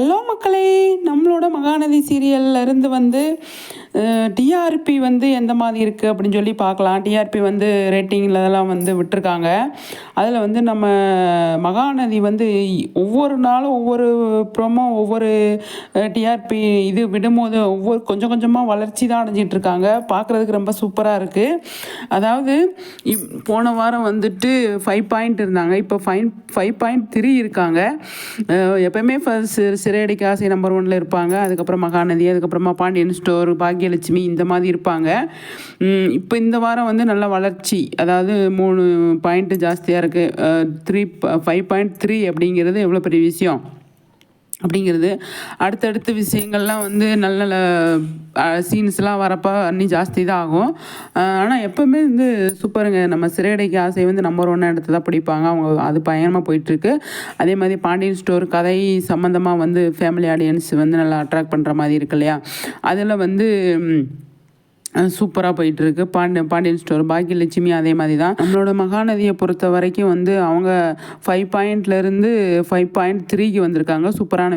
Hello மக்களே நம்மளோட மகாநதி சீரியல்ல இருந்து வந்து டிஆர்பி வந்து எந்த மாதிரி இருக்குது அப்படின்னு சொல்லி பார்க்கலாம் டிஆர்பி வந்து ரேட்டிங்லலாம் வந்து விட்டுருக்காங்க அதில் வந்து நம்ம மகாநதி வந்து ஒவ்வொரு நாளும் ஒவ்வொரு ப்ரோமோ ஒவ்வொரு டிஆர்பி இது விடும்போது ஒவ்வொரு கொஞ்சம் கொஞ்சமாக வளர்ச்சி தான் அடைஞ்சிட்டு இருக்காங்க பார்க்குறதுக்கு ரொம்ப சூப்பராக இருக்குது அதாவது இப்- போன வாரம் வந்துட்டு ஃபைவ் பாயிண்ட் இருந்தாங்க இப்போ ஃபைவ் ஃபைவ் பாயிண்ட் த்ரீ இருக்காங்க எப்பயுமே ஃபர்ஸ்ட் சிறையடிக்க ஆசை நம்பர் ஒன்ல இருப்பாங்க அதுக்கப்புறம் மகாநதி அதுக்கப்புறமா பாண்டியன் ஸ்டோர் பாக்கியலட்சுமி இந்த மாதிரி இருப்பாங்க. இப்போ இந்த வாரம் வந்து நல்ல வளர்ச்சி. அதாவது மூணு பாயிண்ட் ஜாஸ்தியாக இருக்குது த்ரீ ஃபைவ் பாயிண்ட் த்ரீ அப்படிங்கிறது எவ்வளோ பெரிய விஷயம்? அப்படிங்கிறது. அடுத்தடுத்த விஷயங்கள்லாம் வந்து நல்ல நல்ல சீன்ஸ்லாம் வரப்போ அன்னி ஜாஸ்தி தான் ஆகும். ஆனால் எப்போவுமே வந்து சூப்பருங்க. நம்ம சிறையடைக்கு ஆசை வந்து நம்பர் ஒன் இடத்துல தான் பிடிப்பாங்க. அவங்க அது பயணமாக போயிட்டுருக்கு. அதே மாதிரி பாண்டியன் ஸ்டோர் கதை சம்மந்தமாக வந்து ஃபேமிலி ஆடியன்ஸ் வந்து நல்லா அட்ராக்ட் பண்ணுற மாதிரி இருக்கு இல்லையா? அதில் வந்து சூப்பராக போயிட்டுருக்கு. பாண்டிய பாண்டியன் ஸ்டோர் பாக்கியலட்சுமி அதே மாதிரி தான் நம்மளோட மகாநதியை பொறுத்த வரைக்கும் வந்து அவங்க ஃபைவ் பாயிண்ட்லேருந்து ஃபைவ் பாயிண்ட் த்ரீக்கு வந்திருக்காங்க. சூப்பரான